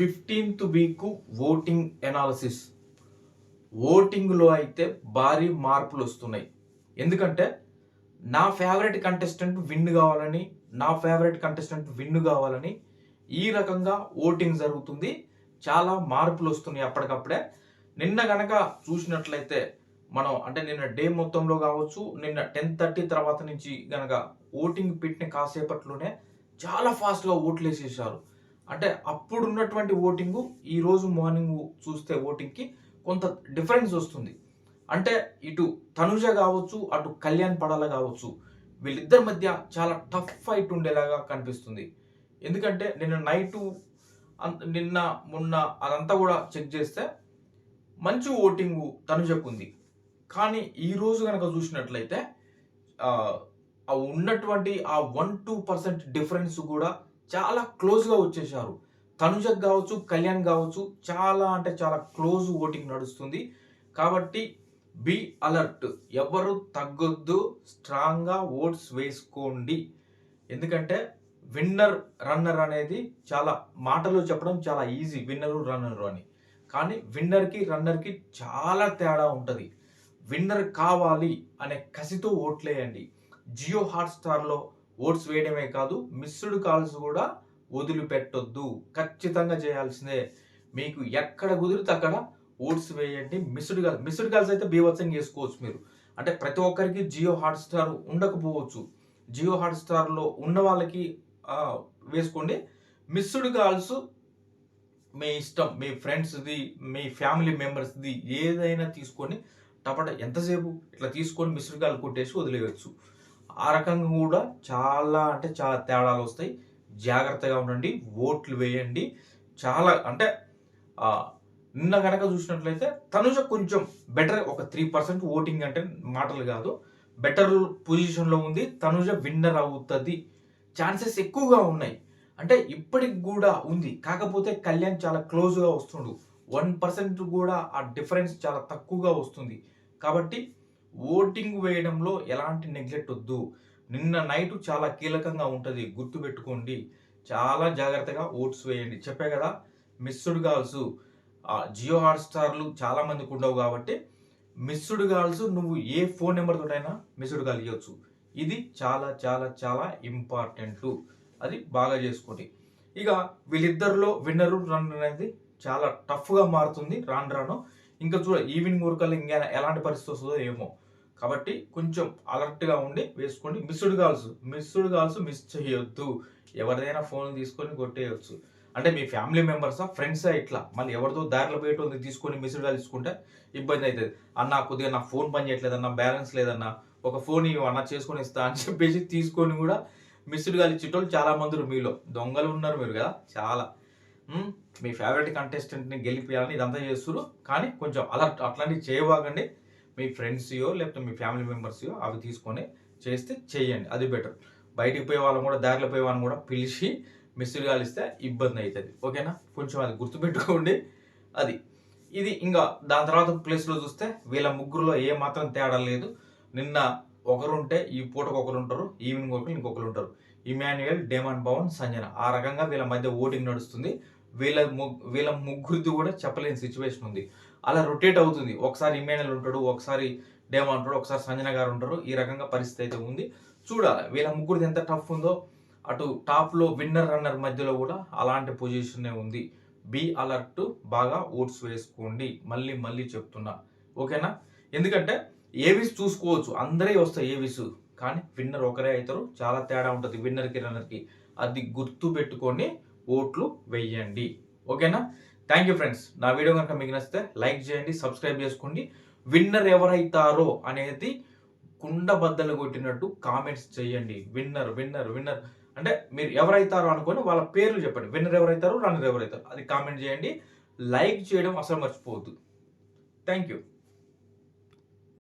Fifteenth week voting analysis ఓటింగ్లో అయితే భారీ మార్పులు వస్తున్నాయి. ఎందుకంటే నా ఫేవరెట్ కంటెస్టెంట్ విన్ కావాలని నా ఫేవరెట్ కంటెస్టెంట్ విన్ కావాలని ఈ రకంగా ఓటింగ్ జరుగుతుంది. చాలా మార్పులు వస్తున్నాయి అప్పటికప్పుడే. నిన్న గనక చూసినట్లయితే మనం అంటే నిన్న డే మొత్తంలో కావచ్చు నిన్న టెన్ థర్టీ తర్వాత నుంచి గనక ఓటింగ్ పెట్టిన కాసేపట్లోనే చాలా ఫాస్ట్గా ఓట్లు వేసేసారు అంటే అప్పుడు ఉన్నటువంటి ఓటింగ్ ఈ రోజు మార్నింగ్ చూస్తే ఓటింగ్కి కొంత డిఫరెన్స్ వస్తుంది. అంటే ఇటు తనుజ కావచ్చు అటు కళ్యాణ్ పడాల కావచ్చు వీళ్ళిద్దరి మధ్య చాలా టఫ్ ఫైట్ ఉండేలాగా కనిపిస్తుంది. ఎందుకంటే నిన్న నైటు నిన్న మొన్న అదంతా కూడా చెక్ చేస్తే మంచి ఓటింగ్ తనుజకు ఉంది కానీ ఈ రోజు కనుక చూసినట్లయితే ఆ ఉన్నటువంటి ఆ వన్ టూ పర్సెంట్ డిఫరెన్స్ కూడా చాలా క్లోజ్గా వచ్చేసారు తనుజకు కావచ్చు కళ్యాణ్ కావచ్చు చాలా అంటే చాలా క్లోజ్ ఓటింగ్ నడుస్తుంది. కాబట్టి బి అలర్ట్ ఎవరు తగ్గొద్దు స్ట్రాంగ్గా ఓట్స్ వేసుకోండి. ఎందుకంటే విన్నర్ రన్నర్ అనేది చాలా మాటలు చెప్పడం చాలా ఈజీ విన్నరు రన్నరు అని. కానీ విన్నర్కి రన్నర్కి చాలా తేడా ఉంటుంది. విన్నర్ కావాలి అనే కసితో ఓట్లేయండి. జియో హాట్స్టార్లో ఓట్స్ వేయడమే కాదు మిస్డ్ కాల్స్ కూడా వదిలిపెట్టొద్దు. ఖచ్చితంగా చేయాల్సిందే. మీకు ఎక్కడ కుదిరితే అక్కడ ఓట్స్ వేయండి. మిస్డ్ కాల్ మిస్డ్ కాల్స్ అయితే బీభత్సం చేసుకోవచ్చు మీరు. అంటే ప్రతి ఒక్కరికి జియో హాట్స్టార్ ఉండకపోవచ్చు. జియో హాట్స్టార్లో ఉన్న వాళ్ళకి వేసుకోండి. మిస్డ్ కాల్స్ మీ ఇష్టం మీ ఫ్రెండ్స్ది మీ ఫ్యామిలీ మెంబర్స్ది ఏదైనా తీసుకొని టపట ఎంతసేపు ఇట్లా తీసుకొని మిస్డ్ కాల్ కొట్టేసి వదిలేయచ్చు. ఆ రకంగా కూడా చాలా అంటే చాలా తేడాలు వస్తాయి. జాగ్రత్తగా ఉండండి. ఓట్లు వేయండి. చాలా అంటే నిన్న కనుక చూసినట్లయితే తనుజ కొంచెం బెటర్ ఒక త్రీ పర్సెంట్ ఓటింగ్ అంటే మాటలు కాదు. బెటర్ పొజిషన్లో ఉంది. తనుజ విన్నర్ అవుతుంది. ఛాన్సెస్ ఎక్కువగా ఉన్నాయి. అంటే ఇప్పటికి కూడా ఉంది. కాకపోతే కళ్యాణ్ చాలా క్లోజ్గా వస్తుండు. వన్ పర్సెంట్ కూడా ఆ డిఫరెన్స్ చాలా తక్కువగా వస్తుంది. కాబట్టి ఓటింగ్ వేయడంలో ఎలాంటి నెగ్లెక్ట్ వద్దు. నిన్న నైట్ చాలా కీలకంగా ఉంటుంది. గుర్తుపెట్టుకోండి చాలా జాగ్రత్తగా ఓట్స్ వేయండి. చెప్పే కదా మిస్డ్ కాల్స్ జియో హాట్స్టార్లు చాలా మందికి ఉండవు కాబట్టి మిస్డ్ కాల్స్ నువ్వు ఏ ఫోన్ నెంబర్తోటైనా మిస్డ్ కాల్ ఇవ్వచ్చు ఇది చాలా చాలా చాలా ఇంపార్టెంట్ అది బాగా చేసుకోండి. ఇక వీళ్ళిద్దరిలో విన్నరు రన్ అనేది చాలా టఫ్గా మారుతుంది. రాను రాను. ఇంకా చూడ ఈవినింగ్ వరకు ఇంకా ఎలాంటి పరిస్థితి వస్తుందో ఏమో. కాబట్టి కొంచెం అలర్ట్గా ఉండి వేసుకోండి. Missed calls missed calls miss చేయొద్దు. ఎవరిదైనా ఫోన్ తీసుకొని కొట్టేయచ్చు. అంటే మీ ఫ్యామిలీ మెంబర్సా ఫ్రెండ్సా ఇట్లా. మళ్ళీ ఎవరితో దారిలో పోయేటోంది తీసుకొని మిస్డ్ కాల్ తీసుకుంటే ఇబ్బంది అవుతుంది అన్న కొద్దిగా నా ఫోన్ పని చేయట్లేదన్నా బ్యాలెన్స్ లేదన్నా ఒక ఫోన్ అన్న చేసుకొని ఇస్తా అని చెప్పేసి తీసుకొని కూడా మిస్డ్ కాల్ ఇచ్చేటోళ్ళు చాలా మంది మీలో. దొంగలు ఉన్నారు మీరు కదా చాలా. మీ ఫేవరెట్ కంటెస్టెంట్ని గెలిపియాలని ఇదంతా చేస్తున్నారు కానీ కొంచెం అలర్ట్ అట్లాంటివి చేయబాగండి మీ ఫ్రెండ్స్యో లేకపోతే మీ ఫ్యామిలీ మెంబర్స్యో అవి తీసుకొని చేస్తే చేయండి. అది బెటర్. బయటికి పోయే వాళ్ళని కూడా దారిలో పోయే వాళ్ళని కూడా పిలిచి మిస్సులు కాలిస్తే ఇబ్బంది అవుతుంది ఓకేనా? కొంచెం అది గుర్తుపెట్టుకోండి. అది. ఇది ఇంకా దాని తర్వాత ప్లేస్లో చూస్తే వీళ్ళ ముగ్గురులో ఏ మాత్రం తేడా లేదు. నిన్న ఒకరుంటే ఈ పూటకు ఒకరు ఉంటారు ఈవినింగ్ ఒకరు ఇంకొకరు ఉంటారు. Emmanuel demon Bhavan Sanjana. ఆ రకంగా వీళ్ళ మధ్య ఓటింగ్ నడుస్తుంది. వీళ్ళ ముగ్గు వీళ్ళ ముగ్గురిది కూడా చెప్పలేని సిచ్యువేషన్ ఉంది. అలా రొటేట్ అవుతుంది. ఒకసారి ఇమ్మేనల్ ఉంటాడు ఒకసారి డేమా ఉంటాడు ఒకసారి సంజన గారు ఉంటారు. ఈ రకంగా పరిస్థితి అయితే ఉంది. చూడాలి వీళ్ళ ముగ్గురిది ఎంత టఫ్ ఉందో. అటు టాప్లో విన్నర్ రన్నర్ మధ్యలో కూడా అలాంటి పొజిషనే ఉంది. బీ అలర్ట్ బాగా ఓట్స్ వేసుకోండి. మళ్ళీ మళ్ళీ చెప్తున్నా. ఓకేనా? ఎందుకంటే ఏవిస్ చూసుకోవచ్చు. అందరే వస్తాయి ఏవిస్ కానీ విన్నర్ ఒకరే అవుతారు. చాలా తేడా ఉంటుంది విన్నర్కి రన్నర్కి అది గుర్తు పెట్టుకొని ఓట్లు వెయ్యండి ఓకేనా? థ్యాంక్ యూ ఫ్రెండ్స్ నా వీడియో కనుక మీకు నచ్చితే లైక్ చేయండి సబ్స్క్రైబ్ చేసుకోండి. విన్నర్ ఎవరైతారో అనేది కుండ బద్దలు కొట్టినట్టు కామెంట్స్ చేయండి. విన్నర్ విన్నర్ విన్నర్ అంటే మీరు ఎవరైతారో అనుకొని వాళ్ళ పేర్లు చెప్పండి. విన్నర్ ఎవరైతారో రన్నర్ ఎవరైతారో. అది కామెంట్ చేయండి. లైక్ చేయడం అసలు మర్చిపోవద్దు. Thank you